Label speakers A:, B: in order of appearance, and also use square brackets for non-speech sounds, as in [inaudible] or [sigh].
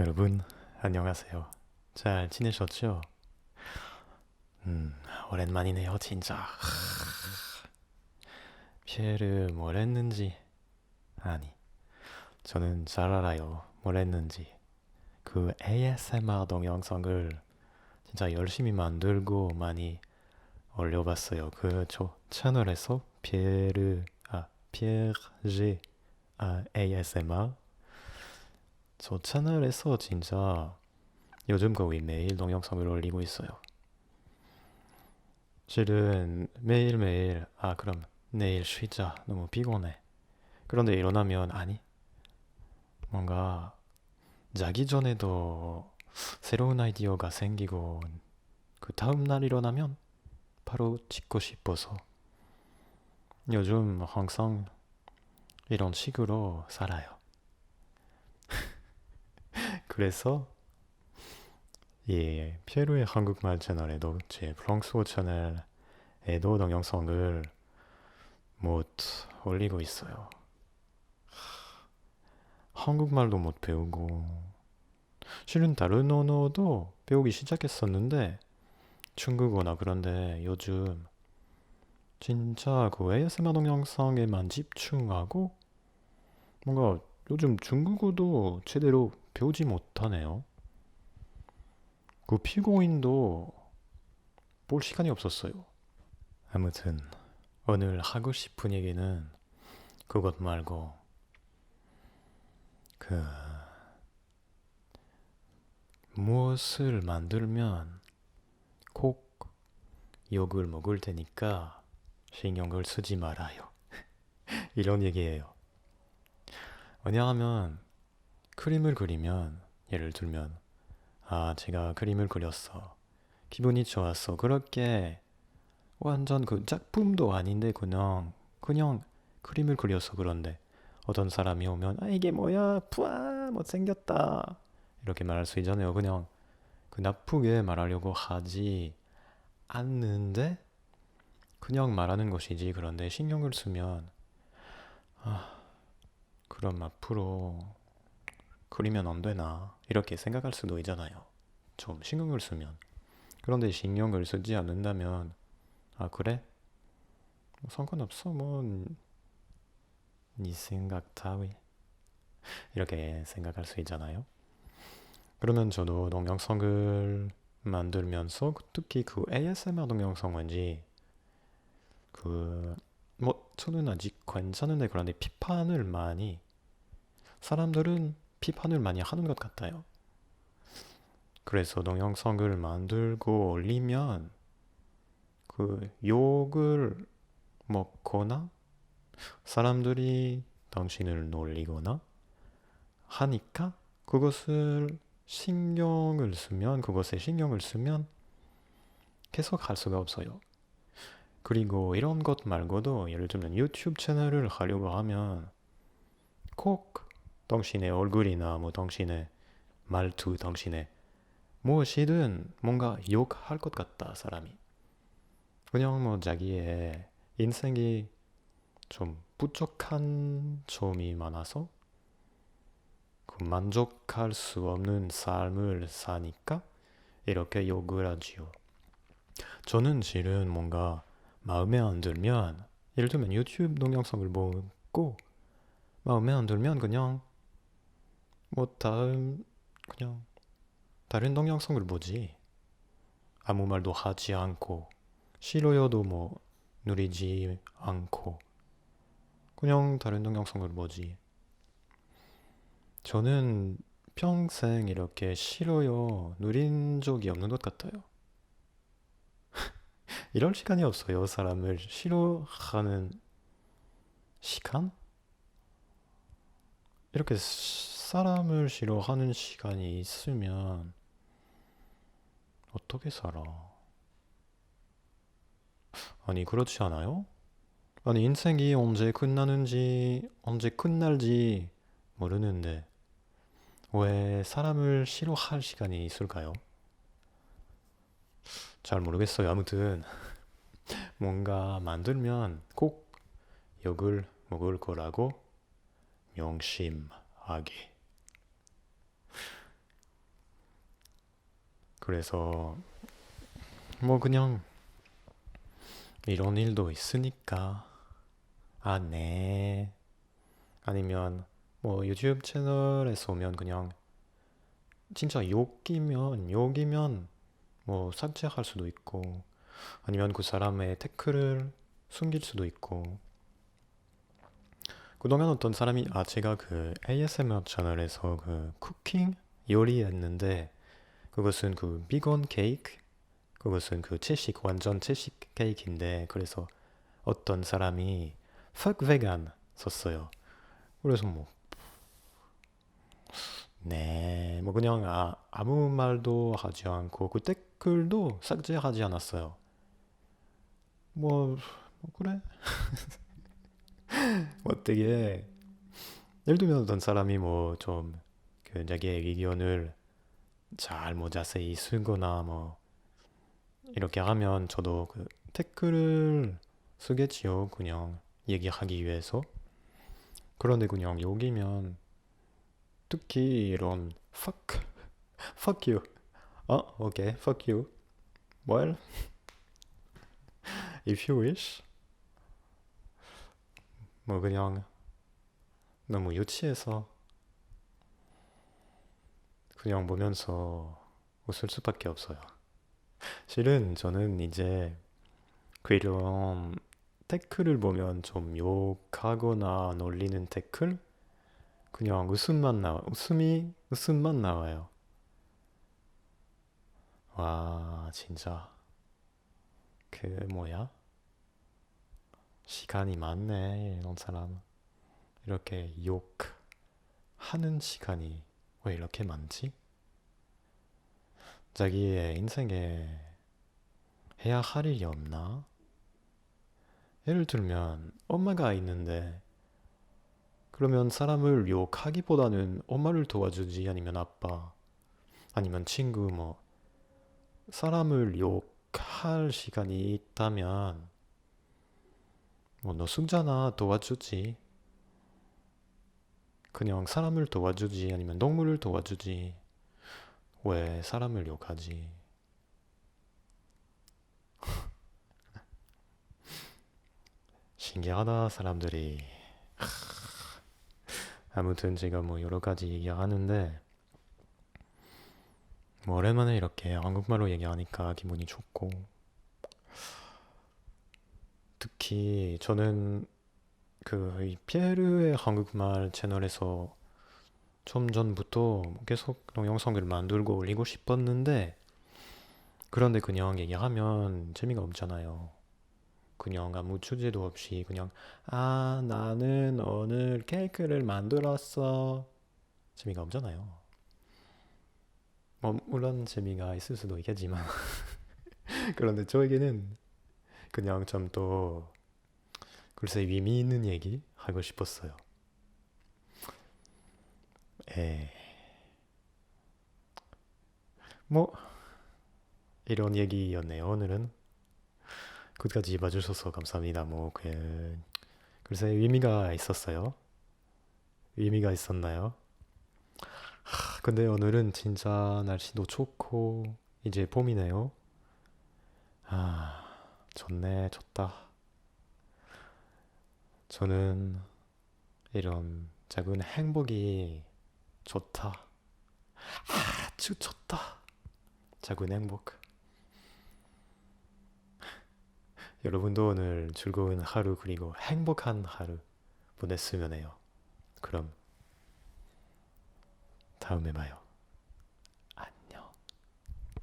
A: 여러분, 안녕하세요. 잘 지내셨죠? 음, 오랜만이네요, 진짜. 피에르 뭘 했는지. 아니, 저는 잘 알아요. 뭘 했는지. 그 ASMR 동영상을 진짜 열심히 만들고 많이 올려봤어요. 그 저 채널에서 피에르, 아, 피에르, 아, ASMR 저 채널에서 진짜 요즘 거의 매일 동영상을 올리고 있어요. 실은 매일매일, 아, 그럼 내일 쉬자. 너무 피곤해. 그런데 일어나면, 아니, 뭔가 자기 전에도 새로운 아이디어가 생기고, 그 다음날 일어나면 바로 찍고 싶어서 요즘 항상 이런 식으로 살아요. 그래서 예, 피에로의 한국말 채널에도 제 프랑스어 채널에도 동영상을 못 올리고 있어요. 한국말도 못 배우고 실은 다른 언어도 배우기 시작했었는데 중국어나 그런데 요즘 진짜 그 ASMR 동영상에만 집중하고 뭔가 요즘 중국어도 제대로 배우지 못하네요. 그 피고인도 볼 시간이 없었어요. 아무튼 오늘 하고 싶은 얘기는 그것 말고 그 무엇을 만들면 꼭 욕을 먹을 테니까 신경을 쓰지 말아요. [laughs] 이런 얘기예요. 왜냐하면 그림을 그리면 예를 들면 아 제가 그림을 그렸어. 기분이 좋았어. 그렇게 완전 그 작품도 아닌데 그냥 그냥 그림을 그려서 그런데 어떤 사람이 오면 아 이게 뭐야? 푸아! 못생겼다. 이렇게 말할 수 있잖아요. 그냥 그 나쁘게 말하려고 하지 않는데 그냥 말하는 것이지. 그런데 신경을 쓰면 아 그럼 앞으로 그리면 안 되나 이렇게 생각할 수도 있잖아요. 좀 신경을 쓰면. 그런데 신경을 쓰지 않는다면 아 그래? 뭐 상관없어 뭐네 생각 따위 이렇게 생각할 수 있잖아요. 그러면 저도 동영상을 만들면서 특히 그 ASMR 동영상 왠지 그 뭐 저는 아직 괜찮은데 그런데 비판을 많이 사람들은 비판을 많이 하는 것 같아요. 그래서 동영상을 만들고 올리면 그 욕을 먹거나 사람들이 당신을 놀리거나 하니까 그것을 신경을 쓰면 그것에 신경을 쓰면 계속 할 수가 없어요. 그리고 이런 것 말고도 예를 들면 유튜브 채널을 하려고 하면 꼭 당신의 얼굴이나 뭐 당신의 말투, 당신의 무엇이든 뭔가 욕할 것 같다, 사람이. 그냥 뭐 자기의 인생이 좀 부족한 점이 많아서 그 만족할 수 없는 삶을 사니까 이렇게 욕을 하지요. 저는 실은 뭔가 마음에 안 들면 예를 들면 유튜브 동영상을 보고 마음에 안 들면 그냥 뭐 다음 그냥 다른 동영상을 보지. 아무 말도 하지 않고 싫어요도 뭐 누리지 않고 그냥 다른 동영상을 보지. 저는 평생 이렇게 싫어요 누린 적이 없는 것 같아요. [laughs] 이럴 시간이 없어요. 사람을 싫어하는 시간? 이렇게 사람을 싫어하는 시간이 있으면 어떻게 살아? 아니, 그렇지 않아요? 아니, 인생이 언제 끝나는지, 언제 끝날지 모르는데, 왜 사람을 싫어할 시간이 있을까요? 잘 모르겠어요. 아무튼, [laughs] 뭔가 만들면 꼭 욕을 먹을 거라고 명심하게. 그래서 뭐 그냥 이런 일도 있으니까 아, 네. 아니면 뭐 유튜브 채널에서 오면 그냥 진짜 욕이면 욕이면 뭐 삭제할 수도 있고 아니면 그 사람의 태클을 숨길 수도 있고 그동안 어떤 사람이 아 제가 그 ASMR 채널에서 그 쿠킹 요리했는데 그것은 그 비건 케이크 그것은 그 채식 완전 채식 케이크인데 그래서 어떤 사람이 fuck vegan 썼어요. 그래서 뭐 네, 뭐 그냥 아, 아무 말도 하지 않고 그 댓글도 삭제하지 않았어요. 뭐, 뭐 그래? [laughs] 뭐 되게 예를 들면 어떤 사람이 뭐 좀 그 자기의 의견을 잘 뭐 자세히 쓰거나 뭐 이렇게 하면 저도 그 댓글을 쓰겠지요. 그냥 얘기하기 위해서. 그런데 그냥 여기면 특히 이런 fuck, fuck you. 어, 오케이, fuck you. Well, if you wish. 뭐 그냥 너무 유치해서 그냥 보면서 웃을 수밖에 없어요. 실은 저는 이제 그런 태클을 보면 좀 욕하거나 놀리는 태클? 그냥 웃음만 나와. 웃음이, 웃음만 나와요. 와, 진짜. 그, 뭐야? 시간이 많네, 이런 사람. 이렇게 욕하는 시간이 왜 이렇게 많지? 자기의 인생에 해야 할 일이 없나? 예를 들면 엄마가 있는데 그러면 사람을 욕하기보다는 엄마를 도와주지 아니면 아빠 아니면 친구 뭐 사람을 욕할 시간이 있다면 뭐너 숙자나 도와주지 그냥 사람을 도와주지 아니면 동물을 도와주지 왜 사람을 욕하지? [laughs] 신기하다 사람들이. 아무튼 제가 뭐 여러 가지 얘기하는데 뭐 오랜만에 이렇게 한국말로 얘기하니까 기분이 좋고. 특히 저는 그 피에르의 한국말 채널에서 좀 전부터 계속 동영상을 만들고 올리고 싶었는데 그런데 그냥 얘기하면 재미가 없잖아요. 그냥 아무 주제도 없이 그냥 아 나는 오늘 케이크를 만들었어 재미가 없잖아요. 뭐 물론 재미가 있을 수도 있겠지만 [laughs] 그런데 저에게는 그냥 좀또 글쎄 의미 있는 얘기 하고 싶었어요. 에. 뭐 이런 얘기였네요 오늘은. 끝까지 봐주셔서 감사합니다. 뭐, 그, 글쎄, 의미가 있었어요. 의미가 있었나요? 하, 근데 오늘은 진짜 날씨도 좋고, 이제 봄이네요. 아, 좋네, 좋다. 저는 이런 작은 행복이 좋다. 아주 좋다. 작은 행복. 여러분도 오늘 즐거운 하루 그리고 행복한 하루 보냈으면 해요. 그럼 다음에 봐요.